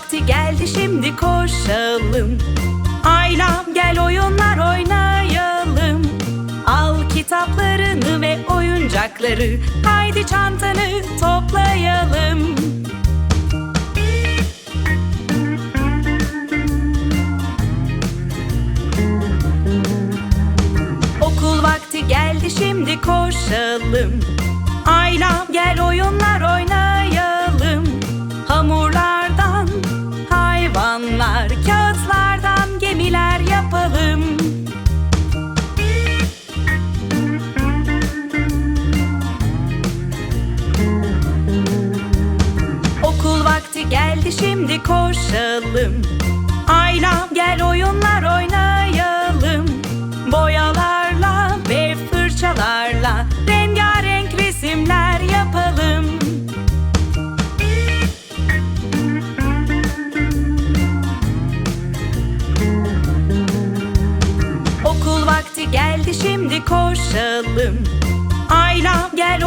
vakti geldi şimdi koşalım. Ayla gel oyunlar oynayalım. Al kitaplarını ve oyuncakları Haydi çantanı toplayalım. Okul vakti geldi şimdi koşalım. Ayla geldi şimdi koşalım. Ayla gel oyunlar oynayalım. Boyalarla ve fırçalarla Rengarenk resimler yapalım. Okul vakti geldi şimdi koşalım. Ayla gel